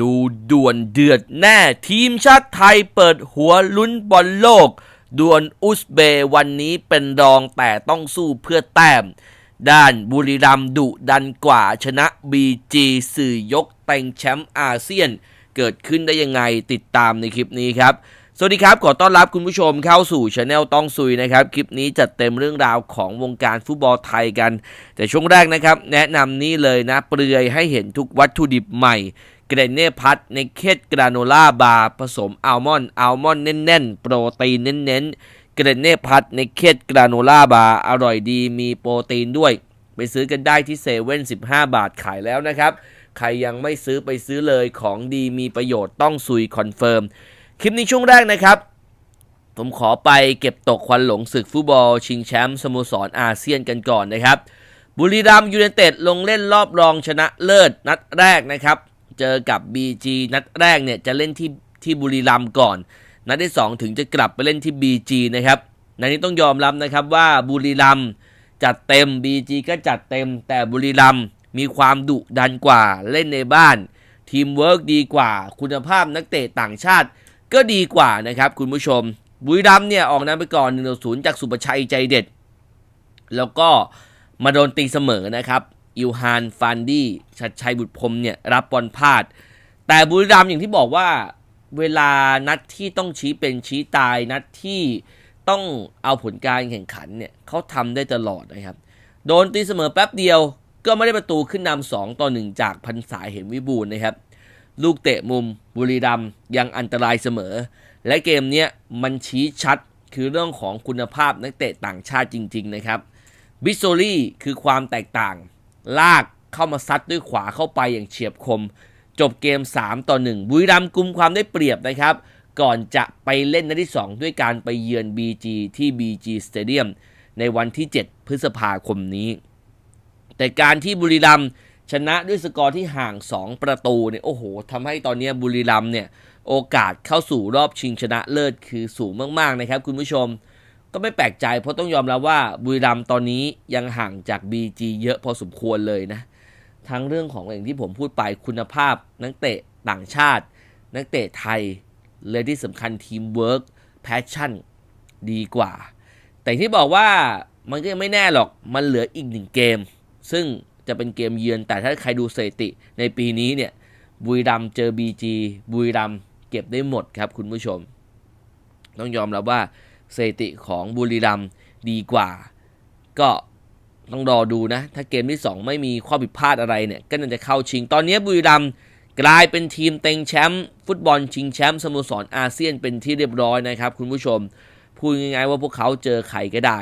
ดูด่วนเดือดแน่ทีมชาติไทยเปิดหัวลุ้นบอลโลกดวลอุซเบย์วันนี้เป็นรองแต่ต้องสู้เพื่อแต้ม ด้านบุรีรัมย์ดุดันกว่าชนะบีจีสื่อยกแต่งแชมป์อาเซียน เกิดขึ้นได้ยังไงติดตามในคลิปนี้ครับ สวัสดีครับ ขอต้อนรับคุณผู้ชมเข้าสู่ช anel ต้องซุยนะครับ คลิปนี้จัดเต็มเรื่องราวของวงการฟุตบอลไทยกัน แต่ช่วงแรกนะครับ แนะนำนี่เลยนะ เปลือยให้เห็นทุกวัตถุดิบใหม่ เกรเน่พัทในเคดกราโนล่าบาร์ผสมอัลมอนด์อัลมอนด์แน่นๆ โปรตีนเน้นๆ เกรเน่พัทในเคดกราโนล่าบาร์อร่อยดีมีโปรตีนด้วย ไปซื้อกันได้ที่เซเว่น15บห้าบาทขายแล้วนะครับ ใครยังไม่ซื้อไปซื้อเลยของดีมีประโยชน์ต้องซุยคอนเฟิร์ม คลิปนี้ช่วงแรกนะครับผมขอไปเก็บตกควันหลงศึกฟุตบอล ชิงแชมป์สโมสรอาเซียนกันก่อนนะครับ บุรีรัมย์ยูไนเต็ดลงเล่นรอบรองชนะเลิศนัดแรกนะครับ เจอกับ BG นัดแรกเนี่ยจะเล่นที่ที่บุรีรัมย์ก่อน นัดที่ 2 ถึงจะกลับไปเล่นที่ BG นะครับนัดนี้ต้องยอมรับนะครับว่าบุรีรัมย์จัดเต็ม BG ก็จัดเต็ม แต่บุรีรัมย์มีความดุดันกว่าเล่นในบ้าน ทีมเวิร์กดีกว่า คุณภาพนักเตะต่างชาติ ก็ดีกว่านะครับคุณผู้ชม บุรีรัมย์เนี่ยออกนำไปก่อน1 0จากสุประชัยใจเด็ด แล้วก็มาโดนตีเสมอนะครับ อิวฮานฟานดี้ชัดชัยบุตรพรมเนี่ยรับบอลพลาด แต่บุรีรัมย์อย่างที่บอกว่าเวลานัดที่ต้องชี้เป็นชี้ตายนัดที่ต้องเอาผลการแข่งขันเนี่ยเขาทำได้ตลอดนะครับ โดนตีเสมอแป๊บเดียวก็ไม่ได้ประตูขึ้นนำสองต่อหนึ่งจากพันสายเห็นวิบูลนะครับ ลูกเตะมุมบุรีรัมย์ยังอันตรายเสมอ และเกมเนี้ยมันชี้ชัดคือเรื่องของคุณภาพนักเตะต่างชาติจริง ๆ นะครับ บิสโซลี่คือความแตกต่าง ลากเข้ามาซัดด้วยขวาเข้าไปอย่างเฉียบคม จบเกม 3 ต่อ 1 บุรีรัมย์กุมความได้เปรียบนะครับ ก่อนจะไปเล่นนัดที่ 2 ด้วยการไปเยือน BG ที่ BG Stadium ในวันที่ 7 พฤษภาคมนี้ แต่การที่บุรีรัมย์ชนะด้วยสกอร์ที่ห่าง 2 ประตูเนี่ยโอ้โหทำให้ตอนนี้บุรีรัมย์เนี่ยโอกาสเข้าสู่รอบชิงชนะเลิศคือสูงมากๆนะครับคุณผู้ชม ก็ไม่แปลกใจเพราะต้องยอมรับว่าบุรีรัมย์ตอนนี้ยังห่างจาก BG เยอะพอสมควรเลยนะ ทั้งเรื่องของอย่างที่ผมพูดไปคุณภาพ นักเตะต่างชาติ นักเตะไทยเลยที่สำคัญทีมเวิร์กแพชชั่นดีกว่า แต่ที่บอกว่ามันก็ยังไม่แน่หรอกมันเหลืออีกหนึ่งเกม ซึ่งจะเป็นเกมเยือน แต่ถ้าใครดูสถิติในปีนี้เนี่ยบุรีรัมเจอ BG บุรีรัมเก็บได้หมดครับคุณผู้ชม ต้องยอมรับว่า สถิติของบุรีรัมดีกว่า ก็ต้องรอดูนะ ถ้าเกมที่ 2 ไม่มีข้อผิดพลาดอะไรเนี่ย ก็น่าจะเข้าชิง ตอนนี้บุรีรัมกลายเป็นทีมเต็งแชมป์ฟุตบอลชิงแชมป์สโมสรอาเซียนเป็นที่เรียบร้อยนะครับ คุณผู้ชม พูดง่ายๆว่าพวกเขาเจอใครก็ได้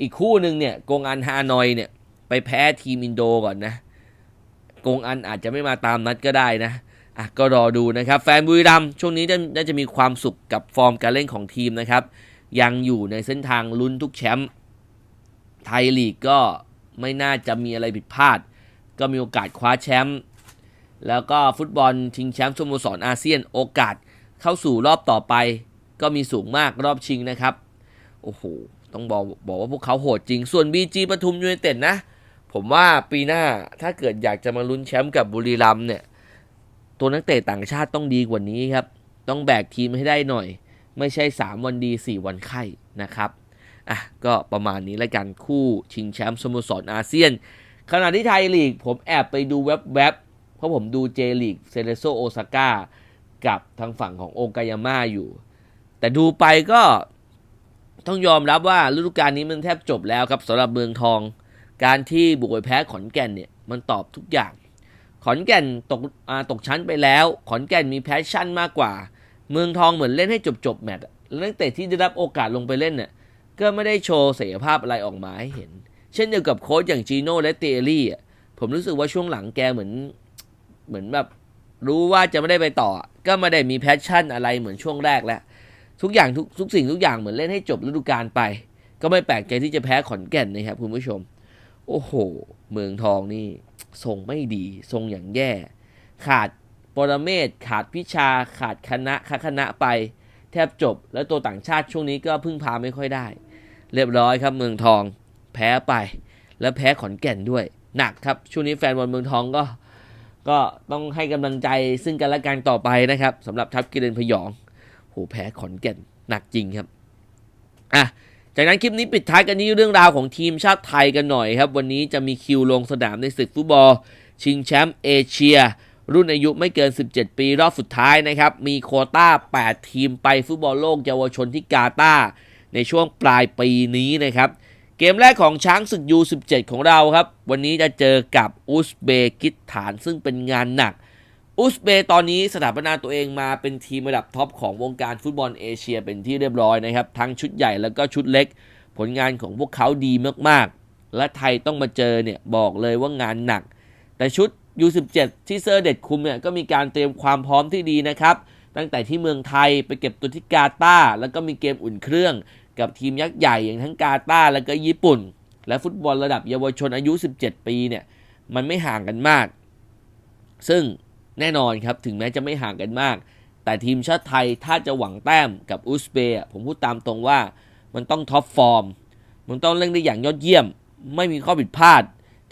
อีกคู่หนึ่งเนี่ยกงอันฮานอยเนี่ยไปแพ้ทีมอินโดก่อนนะกงอันอาจจะไม่มาตามนัดก็ได้นะอะก็รอดูนะครับ แฟนบุรีรัมช่วงนี้น่าจะมีความสุขกับฟอร์มการเล่นของทีมนะครับ ยังอยู่ในเส้นทางลุ้นทุกแชมป์ไทยลีกก็ไม่น่าจะมีอะไรผิดพลาด ก็มีโอกาสคว้าแชมป์แล้วก็ฟุตบอลชิงแชมป์สโมสรอาเซียนโอกาสเข้าสู่รอบต่อไป ก็มีสูงมากรอบชิงนะครับ โอ้โห ต้องบอกบอกว่าพวกเขาโหดจริง ส่วน BG ปทุมยูไนเต็ดนะ ผมว่าปีหน้าถ้าเกิดอยากจะมาลุ้นแชมป์กับบุรีรัมเนี่ย ตัวนักเตะต่างชาติต้องดีกว่านี้ครับ ต้องแบกทีมให้ได้หน่อย ไม่ใช่ 3 วันดี 4 วันไข้นะครับอะก็ประมาณนี้แล้วกันคู่ชิงแชมป์สโมสรอาเซียน ขณะที่ไทยลีกผมแอบไปดูแว็บๆเพราะผมดูเจลีกเซเลโซโอซาก้ากับทางฝั่งของโอกายาม่าอยู่ แต่ดูไปก็ต้องยอมรับว่าฤดูกาลนี้มันแทบจบแล้วครับสำหรับเมืองทอง การที่บุกไปแพ้ขอนแก่นเนี่ยมันตอบทุกอย่าง ขอนแก่นตกตกชั้นไปแล้ว ขอนแก่นมีแพชชั่นมากกว่า เมืองทองเหมือนเล่นให้จบจบแมตช์แล้วนักเตะที่ได้รับโอกาสลงไปเล่นเนี่ยก็ไม่ได้โชว์ศักยภาพอะไรออกมาให้เห็น เช่นเดียวกับโค้ชอย่างจีโน่และเตอรี่อะผมรู้สึกว่าช่วงหลังแกเหมือนเหมือนแบบรู้ว่าจะไม่ได้ไปต่อ ก็ไม่ได้มีแพชชั่นอะไรเหมือนช่วงแรกแล้ว ทุกอย่างทุกทุกสิ่งทุกอย่างเหมือนเล่นให้จบฤดูกาลไป ก็ไม่แปลกใจที่จะแพ้ขอนแก่นนะครับคุณผู้ชม โอ้โห เมืองทองนี่ทรงไม่ดีทรงอย่างแย่ ขาด ปรเมศขาดพิชาขาดคณะคคณะไป แทบจบ แล้วตัวต่างชาติช่วงนี้ก็พึ่งพาไม่ค่อยได้ เรียบร้อยครับเมืองทอง แพ้ไป แล้วแพ้ขอนแก่นด้วย หนักครับช่วงนี้แฟนบอลเมืองทองก็ ก็ต้องให้กำลังใจซึ่งกันและกันต่อไปนะครับสำหรับทัพกิเลนพยองโหแพ้ขอนแก่นหนักจริงครับอะจากนั้นคลิปนี้ปิดท้ายกันที่เรื่องราวของทีมชาติไทยกันหน่อยครับ วันนี้จะมีคิวลงสนามในศึกฟุตบอล ชิงแชมป์เอเชีย รุ่นอายุไม่เกิน 17 ปีรอบสุดท้ายนะครับ มีโคต้า 8 ทีมไปฟุตบอลโลกเยาวชนที่กาตาร์ในช่วงปลายปีนี้นะครับ เกมแรกของช้างศึก U17 ของเราครับ วันนี้จะเจอกับอุซเบกิสถานซึ่งเป็นงานหนัก อุซเบย์ตอนนี้สถาปนาตัวเองมาเป็นทีมระดับท็อปของวงการฟุตบอลเอเชียเป็นที่เรียบร้อยนะครับ ทั้งชุดใหญ่แล้วก็ชุดเล็ก ผลงานของพวกเขาดีมากๆ และไทยต้องมาเจอเนี่ยบอกเลยว่างานหนัก แต่ชุด U17 ที่เซอร์เด็ดคุมเนี่ยก็มีการเตรียมความพร้อมที่ดีนะครับ ตั้งแต่ที่เมืองไทยไปเก็บตัวที่กาตาร์แล้วก็มีเกมอุ่นเครื่อง กับทีมยักษ์ใหญ่อย่างทั้งกาตาร์แล้วก็ญี่ปุ่น และฟุตบอลระดับเยาวชนอายุ 17 ปีเนี่ยมันไม่ห่างกันมาก ซึ่งแน่นอนครับถึงแม้จะไม่ห่างกันมาก แต่ทีมชาติไทยถ้าจะหวังแต้มกับอุซเบย์ผมพูดตามตรงว่ามันต้องท็อปฟอร์ม มันต้องเล่นได้อย่างยอดเยี่ยม ไม่มีข้อผิดพลาด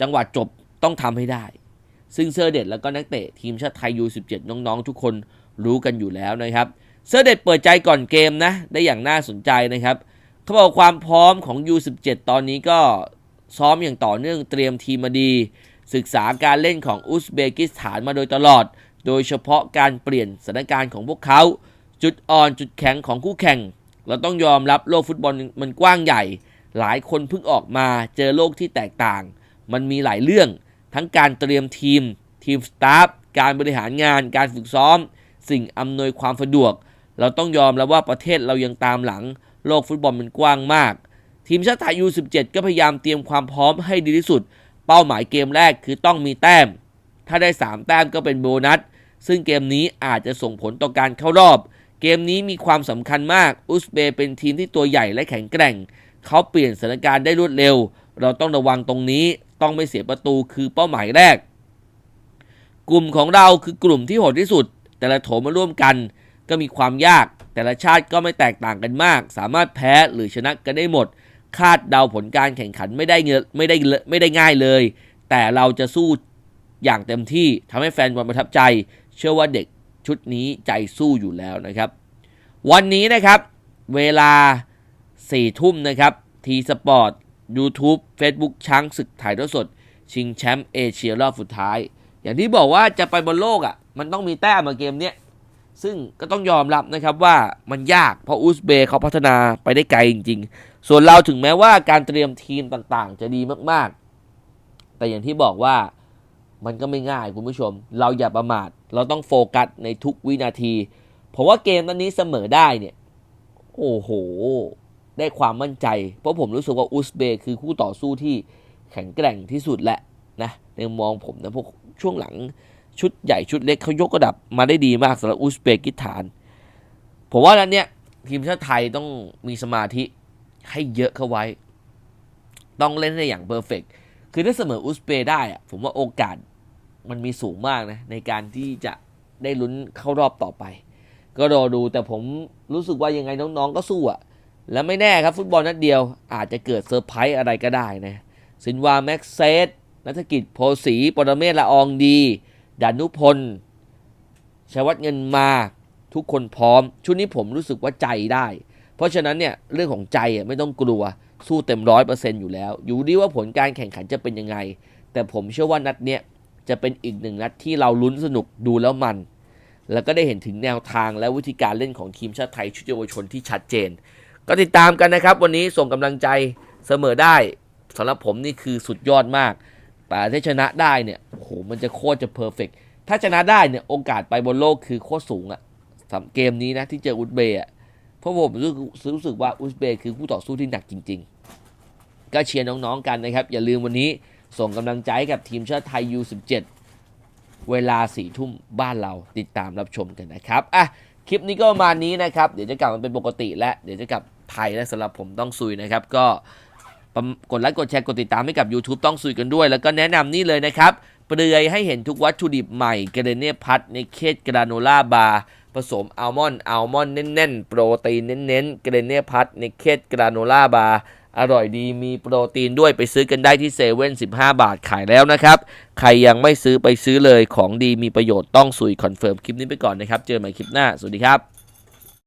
จังหวะจบต้องทำให้ได้ ซึ่งเซอร์เด็ดแล้วก็นักเตะทีมชาติไทย U17 น้องๆ ทุกคนรู้กันอยู่แล้วนะครับ เซอร์เด็ดเปิดใจก่อนเกมนะ ได้อย่างน่าสนใจนะครับ เขาบอกความพร้อมของ U17 ตอนนี้ก็ซ้อมอย่างต่อเนื่องเตรียมทีมมาดี ศึกษาการเล่นของอุซเบกิสถานมาโดยตลอด โดยเฉพาะการเปลี่ยนสถานการณ์ของพวกเขา จุดอ่อนจุดแข็งของคู่แข่ง เราต้องยอมรับโลกฟุตบอลมันกว้างใหญ่ หลายคนเพิ่งออกมาเจอโลกที่แตกต่าง มันมีหลายเรื่อง ทั้งการเตรียมทีม ทีมสตาฟการบริหารงาน การฝึกซ้อม สิ่งอำนวยความสะดวก เราต้องยอมแล้วว่าประเทศเรายังตามหลัง โลกฟุตบอลมันกว้างมาก ทีมชาติไทย U17 ก็พยายามเตรียมความพร้อมให้ดีที่สุด เป้าหมายเกมแรกคือต้องมีแต้ม ถ้าได้ 3 แต้มก็เป็นโบนัส ซึ่งเกมนี้อาจจะส่งผลต่อการเข้ารอบ เกมนี้มีความสำคัญมากอุซเบย์เป็นทีมที่ตัวใหญ่และแข็งแกร่ง เขาเปลี่ยนสถานการณ์ได้รวดเร็ว เราต้องระวังตรงนี้ต้องไม่เสียประตูคือเป้าหมายแรก กลุ่มของเราคือกลุ่มที่โหดที่สุด แต่ละโถมาร่วมกัน ก็มีความยาก แต่ละชาติก็ไม่แตกต่างกันมาก สามารถแพ้หรือชนะกันได้หมด คาดเดาผลการแข่งขันไม่ได้เงไม่ได้ไม่ได้ง่ายเลย แต่เราจะสู้อย่างเต็มที่ทำให้แฟนบอลประทับใจ เชื่อว่าเด็กชุดนี้ใจสู้อยู่แล้วนะครับ วันนี้นะครับ เวลา4ทุ่มนะครับทีสปอร์ต YouTube Facebook ช้างศึกถ่ายทอดสด ชิงแชมป์เอเชียรอบสุดท้าย อย่างที่บอกว่าจะไปบนโลกอะ่ะ มันต้องมีแต้มมาเกมเนี้ย ซึ่งก็ต้องยอมรับนะครับว่ามันยากเพราะอุซเบย์เขาพัฒนาไปได้ไกลจริง ๆ ส่วนเราถึงแม้ว่าการเตรียมทีมต่างๆ จะดีมากๆ แต่อย่างที่บอกว่ามันก็ไม่ง่ายคุณผู้ชม เราอย่าประมาท เราต้องโฟกัสในทุกวินาที เพราะว่าเกมนั้นนี้เสมอได้เนี่ย โอ้โห ได้ความมั่นใจ เพราะผมรู้สึกว่าอุซเบย์คือคู่ต่อสู้ที่แข็งแกร่งที่สุดแหละนะในมองผมนะพวกช่วงหลังชุดใหญ่ชุดเล็กเขายกระดับมาได้ดีมากสำหรับอุซเบกิสถาน ผมว่านั้นเนี่ยทีมชาติไทยต้องมีสมาธิให้เยอะเข้าไว้ ต้องเล่นได้อย่างเพอร์เฟกคือถ้าเสมออุซเบได้อะผมว่าโอกาสมันมีสูงมากนะในการที่จะได้ลุ้นเข้ารอบต่อไป ก็รอดูแต่ผมรู้สึกว่ายังไงน้องๆก็สู้อะ และไม่แน่ครับฟุตบอลนัดเดียวอาจจะเกิดเซอร์ไพรส์อะไรก็ได้นะสินวาแม็กเซสนัฐกิจโพสีปรเมศละอองดีดานุพลชวัตเงินมาทุกคนพร้อม ชุดนี้ผมรู้สึกว่าใจได้ เพราะฉะนั้นเนี่ยเรื่องของใจไม่ต้องกลัวสู้เต็มร้อยเปอร์เซ็นต์อยู่แล้ว อยู่ดีว่าผลการแข่งขันจะเป็นยังไง แต่ผมเชื่อว่านัดเนี้ยจะเป็นอีกหนึ่งนัดที่เราลุ้นสนุกดูแล้วมัน แล้วก็ได้เห็นถึงแนวทางและวิธีการเล่นของทีมชาติไทยชุดเยาวชนที่ชัดเจน ก็ติดตามกันนะครับ วันนี้ส่งกำลังใจเสมอได้สำหรับผมนี่คือสุดยอดมากแต่ถ้าชนะได้เนี่ยโอ้โหมันจะโคตรจะเพอร์เฟกถ้าชนะได้เนี่ยโอกาสไปบนโลกคือโคตรสูงอะสำเกมนี้นะที่เจออุซเบย์อะเพราะผมรู้สึกรู้สึกว่าอุซเบย์คือคู่ต่อสู้ที่หนักจริง ๆ ก็เชียร์น้องๆกันนะครับ อย่าลืมวันนี้ส่งกำลังใจกับทีมชาติไทย U17 เวลาสี่ทุ่มบ้านเราติดตามรับชมกันนะครับอะคลิปนี้ก็ประมาณนี้นะครับ เดี๋ยวจะกลับมาเป็นปกติและเดี๋ยวจะกลับ ไทยและสำหรับผมต้องซุยนะครับ ก็กดไลค์กดแชร์กดติดตามให้กับ YouTube ต้องซุยกันด้วย แล้วก็แนะนำนี่เลยนะครับ เปลือยให้เห็นทุกวัตถุดิบใหม่เกเรเนียพัทในเคสกราโนล่าบาร์ผสมอัลมอนด์อัลมอนด์แน่นๆ โปรตีนเน้นๆเกเรเนียพัทในเคสกราโนล่าบาร์อร่อยดีมีโปรตีนด้วยไปซื้อกันได้ที่เซเว่น15บาทขายแล้วนะครับ ใครยังไม่ซื้อไปซื้อเลยของดีมีประโยชน์ต้องสุยคอนเฟิร์มคลิปนี้ไปก่อนนะครับ เจอกันใหม่คลิปหน้า สวัสดีครับ